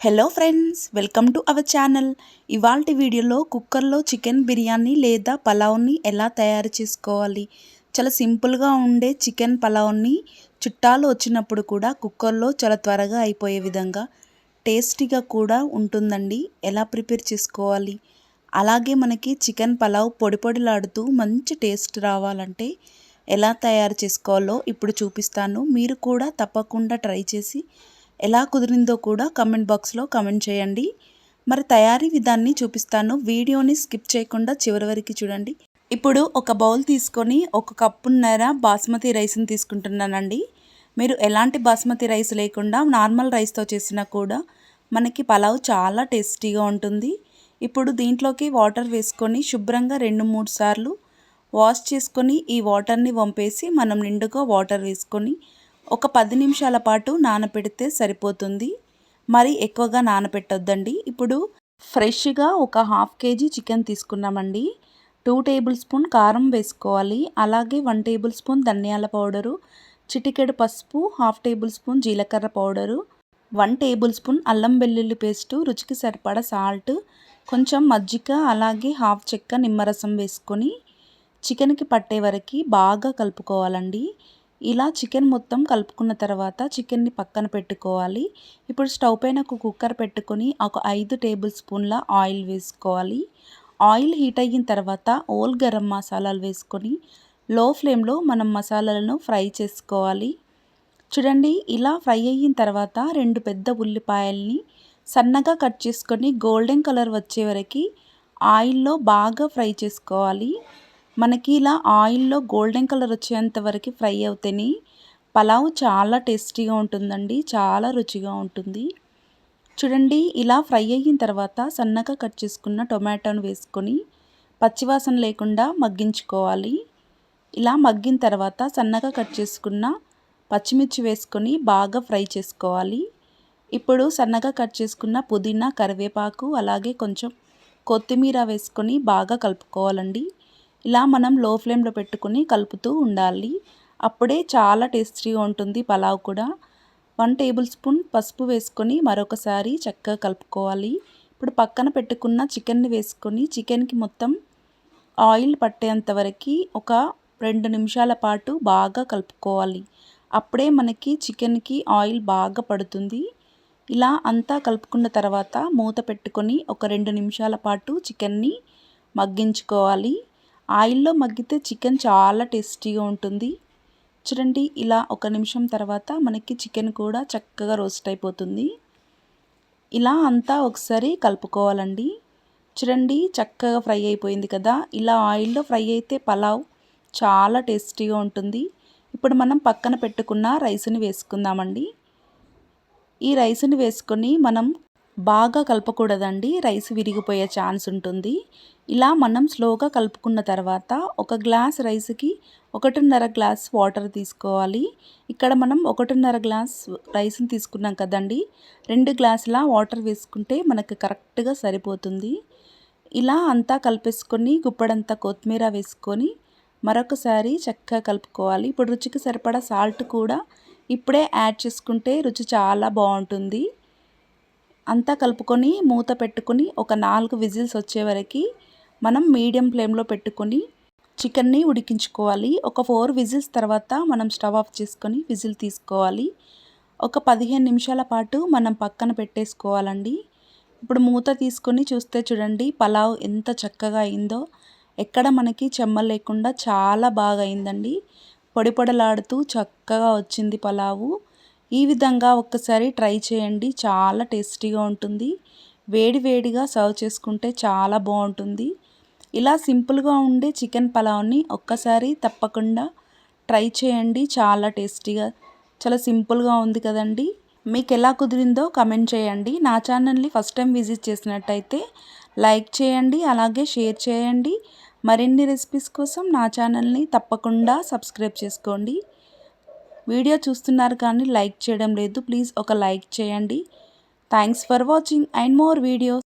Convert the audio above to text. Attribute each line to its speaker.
Speaker 1: Hello friends welcome to our channel ఇవాళ వీడియోలో కుక్కర్లో చికెన్ బిర్యానీ లేదా పలావ్ని ఎలా తయారు చేసుకోవాలి? చాలా సింపుల్గా ఉండే చికెన్ పలావ్ని చుట్టాలు వచ్చినప్పుడు కూడా కుక్కర్లో చాలా త్వరగా అయిపోయే విధంగా టేస్టీగా కూడా ఉంటుందండి. ఎలా ప్రిపేర్ చేసుకోవాలి? అలాగే మనకి చికెన్ పలావ్ పొడి పొడిలాడుతూ మంచి టేస్ట్ రావాలంటే ఎలా తయారు చేసుకోవాలో ఇప్పుడు చూపిస్తాను. మీరు కూడా తప్పకుండా ట్రై చేసి ఎలా కుదిరిందో కూడా కమెంట్ బాక్స్లో కమెంట్ చేయండి. మరి తయారీ విధాన్ని చూపిస్తాను. వీడియోని స్కిప్ చేయకుండా చివరి వరకు చూడండి. ఇప్పుడు ఒక బౌల్ తీసుకొని ఒక కప్పున్నర బాస్మతి రైస్ని తీసుకుంటున్నానండి. మీరు ఎలాంటి బాస్మతి రైస్ లేకుండా నార్మల్ రైస్తో చేసినా కూడా మనకి పలావ్ చాలా టేస్టీగా ఉంటుంది. ఇప్పుడు దీంట్లోకి వాటర్ వేసుకొని శుభ్రంగా రెండు మూడు సార్లు వాష్ చేసుకొని ఈ వాటర్ని వంపేసి మనం నిండుగా వాటర్ వేసుకొని ఒక పది నిమిషాల పాటు నానపెడితే సరిపోతుంది. మరి ఎక్కువగా నానపెట్టొద్దండి. ఇప్పుడు ఫ్రెష్గా ఒక హాఫ్ కేజీ చికెన్ తీసుకున్నామండి. టూ టేబుల్ స్పూన్ కారం వేసుకోవాలి. అలాగే వన్ టేబుల్ స్పూన్ ధనియాల పౌడరు చిటికెడు పసుపు హాఫ్ టేబుల్ స్పూన్ జీలకర్ర పౌడరు వన్ టేబుల్ స్పూన్ అల్లం వెల్లుల్లి పేస్టు రుచికి సరిపడా సాల్ట్ కొంచెం మజ్జిగ అలాగే హాఫ్ చెక్క నిమ్మరసం వేసుకొని చికెన్కి పట్టే వరకు బాగా కలుపుకోవాలండి. ఇలా చికెన్ మొత్తం కలుపుకున్న తర్వాత చికెన్ని పక్కన పెట్టుకోవాలి. ఇప్పుడు స్టవ్ పైన ఒక కుక్కర్ పెట్టుకొని ఒక ఐదు టేబుల్ స్పూన్ల ఆయిల్ వేసుకోవాలి. ఆయిల్ హీట్ అయిన తర్వాత ఓల్ గరం మసాలాలు వేసుకొని లో ఫ్లేమ్లో మనం మసాలాలను ఫ్రై చేసుకోవాలి. చూడండి ఇలా ఫ్రై అయిన తర్వాత రెండు పెద్ద ఉల్లిపాయల్ని సన్నగా కట్ చేసుకొని గోల్డెన్ కలర్ వచ్చే వరకు ఆయిల్లో బాగా ఫ్రై చేసుకోవాలి. మనకి ఇలా ఆయిల్లో గోల్డెన్ కలర్ వచ్చేంత వరకు ఫ్రై అవుతాయి పలావ్ చాలా టేస్టీగా ఉంటుందండి చాలా రుచిగా ఉంటుంది. చూడండి ఇలా ఫ్రై అయిన తర్వాత సన్నగా కట్ చేసుకున్న టొమాటోను వేసుకొని పచ్చివాసన లేకుండా మగ్గించుకోవాలి. ఇలా మగ్గిన తర్వాత సన్నగా కట్ చేసుకున్న పచ్చిమిర్చి వేసుకొని బాగా ఫ్రై చేసుకోవాలి. ఇప్పుడు సన్నగా కట్ చేసుకున్న పుదీనా కరివేపాకు అలాగే కొంచెం కొత్తిమీర వేసుకొని బాగా కలుపుకోవాలండి. ఇలా మనం లో ఫ్లేమ్లో పెట్టుకుని కలుపుతూ ఉండాలి. అప్పుడే చాలా టేస్టీగా ఉంటుంది పలావ్ కూడా. వన్ టేబుల్ స్పూన్ పసుపు వేసుకొని మరొకసారి చక్కగా కలుపుకోవాలి. ఇప్పుడు పక్కన పెట్టుకున్న చికెన్ని వేసుకొని చికెన్కి మొత్తం ఆయిల్ పట్టేంత వరకు ఒక రెండు నిమిషాల పాటు బాగా కలుపుకోవాలి. అప్పుడే మనకి చికెన్కి ఆయిల్ బాగా పడుతుంది. ఇలా అంతా కలుపుకున్న తర్వాత మూత పెట్టుకొని ఒక రెండు నిమిషాల పాటు చికెన్ని మగ్గించుకోవాలి. ఆయిల్లో మగ్గితే చికెన్ చాలా టేస్టీగా ఉంటుంది. చూడండి ఇలా ఒక నిమిషం తర్వాత మనకి చికెన్ కూడా చక్కగా రోస్ట్ అయిపోతుంది. ఇలా అంతా ఒకసారి కలుపుకోవాలండి. చూడండి చక్కగా ఫ్రై అయిపోయింది కదా. ఇలా ఆయిల్లో ఫ్రై అయితే పలావ్ చాలా టేస్టీగా ఉంటుంది. ఇప్పుడు మనం పక్కన పెట్టుకున్న రైస్ని వేసుకుందామండి. ఈ రైస్ని వేసుకొని మనం బాగా కలపకూడదండి. రైస్ విరిగిపోయే ఛాన్స్ ఉంటుంది. ఇలా మనం స్లోగా కలుపుకున్న తర్వాత ఒక గ్లాస్ రైస్కి ఒకటిన్నర గ్లాస్ వాటర్ తీసుకోవాలి. ఇక్కడ మనం ఒకటిన్నర గ్లాస్ రైస్ని తీసుకున్నాం కదండి. రెండు గ్లాసుల వాటర్ వేసుకుంటే మనకు కరెక్ట్గా సరిపోతుంది. ఇలా అంతా కలిపేసుకొని గుప్పడంతా కొత్తిమీర వేసుకొని మరొకసారి చక్కగా కలుపుకోవాలి. ఇప్పుడు రుచికి సరిపడా సాల్ట్ కూడా ఇప్పుడే యాడ్ చేసుకుంటే రుచి చాలా బాగుంటుంది. అంతా కలుపుకొని మూత పెట్టుకొని ఒక నాలుగు విజిల్స్ వచ్చే వరకు మనం మీడియం ఫ్లేమ్లో పెట్టుకొని చికెన్ని ఉడికించుకోవాలి. ఒక ఫోర్ విజిల్స్ తర్వాత మనం స్టవ్ ఆఫ్ చేసుకొని విజిల్ తీసుకోవాలి. ఒక పదిహేను నిమిషాల పాటు మనం పక్కన పెట్టేసుకోవాలండి. ఇప్పుడు మూత తీసుకొని చూస్తే చూడండి పలావ్ ఎంత చక్కగా అయిందో. ఎక్కడ మనకి చెమ్మ లేకుండా చాలా బాగా అయిందండి. పొడి పొడలాడుతూ చక్కగా వచ్చింది పలావు. ఈ విధంగా ఒక్కసారి ట్రై చేయండి. చాలా టేస్టీగా ఉంటుంది. వేడి వేడిగా సర్వ్ చేసుకుంటే చాలా బాగుంటుంది. ఇలా సింపుల్గా ఉండే చికెన్ పలావ్ని ఒక్కసారి తప్పకుండా ట్రై చేయండి. చాలా టేస్టీగా చాలా సింపుల్గా ఉంది కదండి. మీకు ఎలా కుదిరిందో కమెంట్ చేయండి. నా ఛానల్ని ఫస్ట్ టైం విజిట్ చేసినట్టయితే లైక్ చేయండి అలాగే షేర్ చేయండి. మరిన్ని రెసిపీస్ కోసం నా ఛానల్ని తప్పకుండా సబ్స్క్రైబ్ చేసుకోండి. వీడియో చూస్తున్నారు కానీ లైక్ చేయడం లేదు. ప్లీజ్ ఒక లైక్ చేయండి. Thanks for watching and more videos